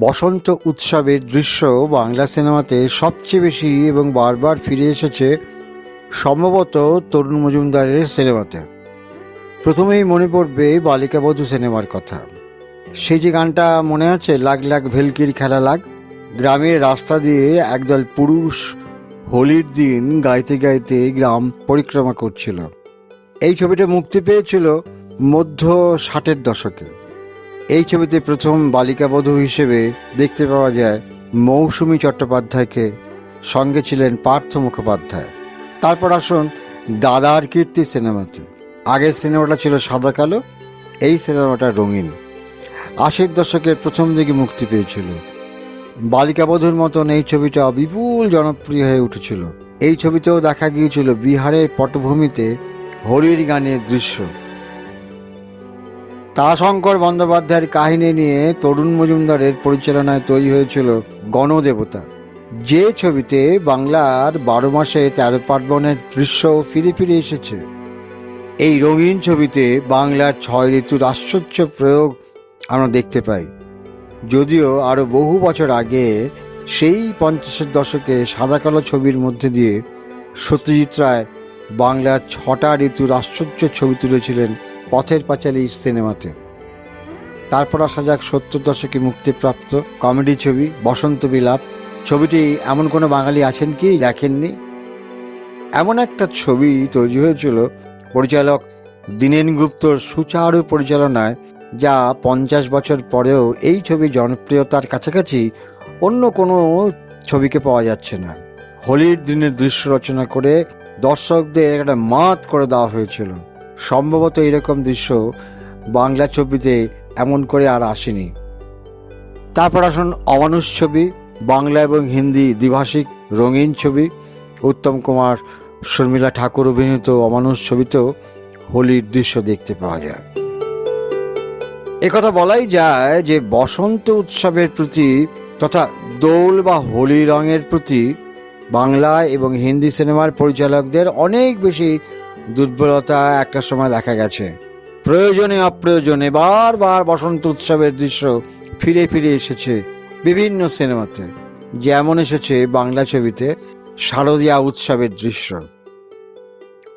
বসন্ত উৎসবের দৃশ্য বাংলা সিনেমাতে সবচেয়ে বেশি এবং বারবার ফিরে এসেছে সম্ভবত তরুণ মজুমদারের সিনেমাতে। প্রথমেই মনে পড়বে বালিকা বধূ সিনেমার কথা। সেই যে গানটা মনে আছে, লাগ লাগ ভেলকির খেলা লাগ, গ্রামের রাস্তা দিয়ে একদল পুরুষ হোলির দিন গাইতে গাইতে গ্রাম পরিক্রমা করছিল। এই ছবিটা মুক্তি পেয়েছিল মধ্য ষাটের দশকে। এই ছবিতে প্রথম বালিকা বধূ হিসেবে দেখতে পাওয়া যায় মৌসুমী চট্টোপাধ্যায়কে। সঙ্গে ছিলেন পার্থ মুখোপাধ্যায়। তারপর আসুন দাদার কীর্তি সিনেমাতে। আগের সিনেমাটা ছিল সাদা কালো, এই সিনেমাটা রঙিন। আশির দশকের প্রথম দিকে মুক্তি পেয়েছিল। বালিকা বধূর মতন এই ছবিটা বিপুল জনপ্রিয় হয়ে উঠেছিল। এই ছবিতেও দেখা গিয়েছিল বিহারের পটভূমিতে হরির গানের দৃশ্য। তারাশঙ্কর বন্দ্যোপাধ্যায়ের কাহিনী নিয়ে তরুণ মজুমদারের পরিচালনায় তৈরি হয়েছিল গণদেবতা। যে ছবিতে বাংলার বারো মাসে তেরো পার্বণের দৃশ্য ফিরে ফিরে এসেছে। এই রঙিন ছবিতে বাংলার ছয় ঋতুর আশ্চর্য প্রয়োগ আমরা দেখতে পাই। যদিও আরও বহু বছর আগে সেই পঞ্চাশের দশকে সাদা কালো ছবির মধ্যে দিয়ে সত্যজিৎ রায় বাংলার ছটা ঋতুর আশ্চর্য ছবি তুলেছিলেন পথের পাঁচালী সিনেমাতে। তারপর আসা যাক সত্তর দশকে মুক্তিপ্রাপ্ত কমেডি ছবি বসন্ত বিলাপ। ছবিটি এমন কোনো বাঙালি আছেন কি দেখেননি? এমন একটা ছবি তৈরি হয়েছিল পরিচালক দীনেন গুপ্তর সুচারু পরিচালনায়, যা পঞ্চাশ বছর পরেও এই ছবি জনপ্রিয়তার কাছাকাছি অন্য কোনো ছবিকে পাওয়া যাচ্ছে না। হোলির দিনের দৃশ্য রচনা করে দর্শকদের একটা মাত করে দেওয়া হয়েছিল। সম্ভবত এরকম দৃশ্য বাংলা ছবিতে এমন করে আর আসেনি। তারপর আসুন অমানুষ ছবি, বাংলা এবং হিন্দি দ্বিভাষিক রঙিন ছবি। উত্তম কুমার, শর্মিলা ঠাকুর অভিনীত অমানুষ ছবিতেও হোলির দৃশ্য দেখতে পাওয়া যায়। একথা বলাই যায় যে বসন্ত উৎসবের প্রতি তথা দোল বা হোলি রঙের প্রতি বাংলা এবং হিন্দি সিনেমার পরিচালকদের অনেক বেশি দুর্বলতা একটা সময় দেখা গেছে। প্রয়োজনে অপ্রয়োজনে বারবার বসন্ত উৎসবের দৃশ্য ফিরে ফিরে এসেছে বিভিন্ন সিনেমাতে। যেমন এসেছে বাংলা ছবিতে শারদীয়া উৎসবের দৃশ্য।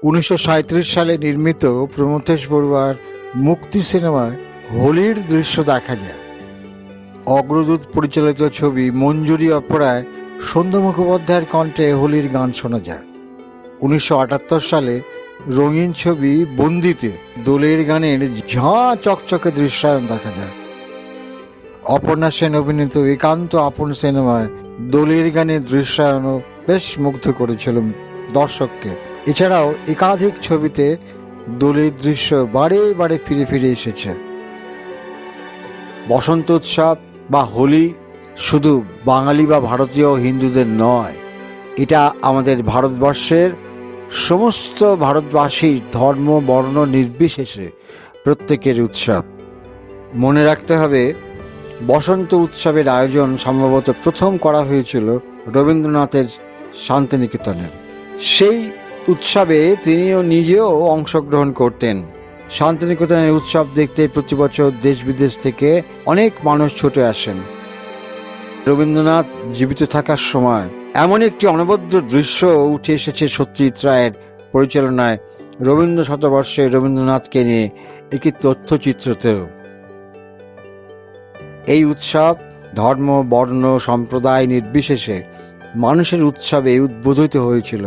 উনিশশো সাঁইত্রিশ সালে নির্মিত প্রমথেশ বড়ুয়ার মুক্তি সিনেমায় হোলির দৃশ্য দেখা যায়। অগ্রদূত পরিচালিত ছবি মঞ্জুরি অপরায় সন্ধ্যা মুখোপাধ্যায়ের কণ্ঠে হোলির গান শোনা যায়। উনিশশো আটাত্তর সালে রঙিন ছবি বন্দিতে দোলের গানের ঝাঁ চকচকে দৃশ্যায়ন দেখা যায়। অপর্ণা সেন অভিনীত একান্ত আপন সিনেমায় দোলের গানের দৃশ্যায়নও বেশ মুগ্ধ করেছিল দর্শককে। এছাড়াও একাধিক ছবিতে দোলের দৃশ্য বারে বারে ফিরে ফিরে এসেছে। বসন্ত উৎসব বা হোলি শুধু বাঙালি বা ভারতীয় হিন্দুদের নয়, এটা আমাদের ভারতবর্ষের সমস্ত ভারতবাসীর ধর্ম, বর্ণ নির্বিশেষে প্রত্যেকের উৎসব। মনে রাখতে হবে, বসন্ত উৎসবের আয়োজন সম্ভবত প্রথম করা হয়েছিল রবীন্দ্রনাথের শান্তিনিকেতনে। সেই উৎসবে তিনিও নিজেও অংশগ্রহণ করতেন। শান্তিনিকেতনের উৎসব দেখতে প্রতি বছর দেশ বিদেশ থেকে অনেক মানুষ ছুটে আসেন। রবীন্দ্রনাথ জীবিত থাকার সময় এমন একটি অনবদ্য দৃশ্য উঠে এসেছে সত্যজিৎ রায়ের পরিচালনায় রবীন্দ্র শতবর্ষে রবীন্দ্রনাথকে নিয়ে একটি তথ্যচিত্রতেও। এই উৎসব ধর্ম, বর্ণ, সম্প্রদায় নির্বিশেষে মানুষের উৎসবে উদ্বোধিত হয়েছিল।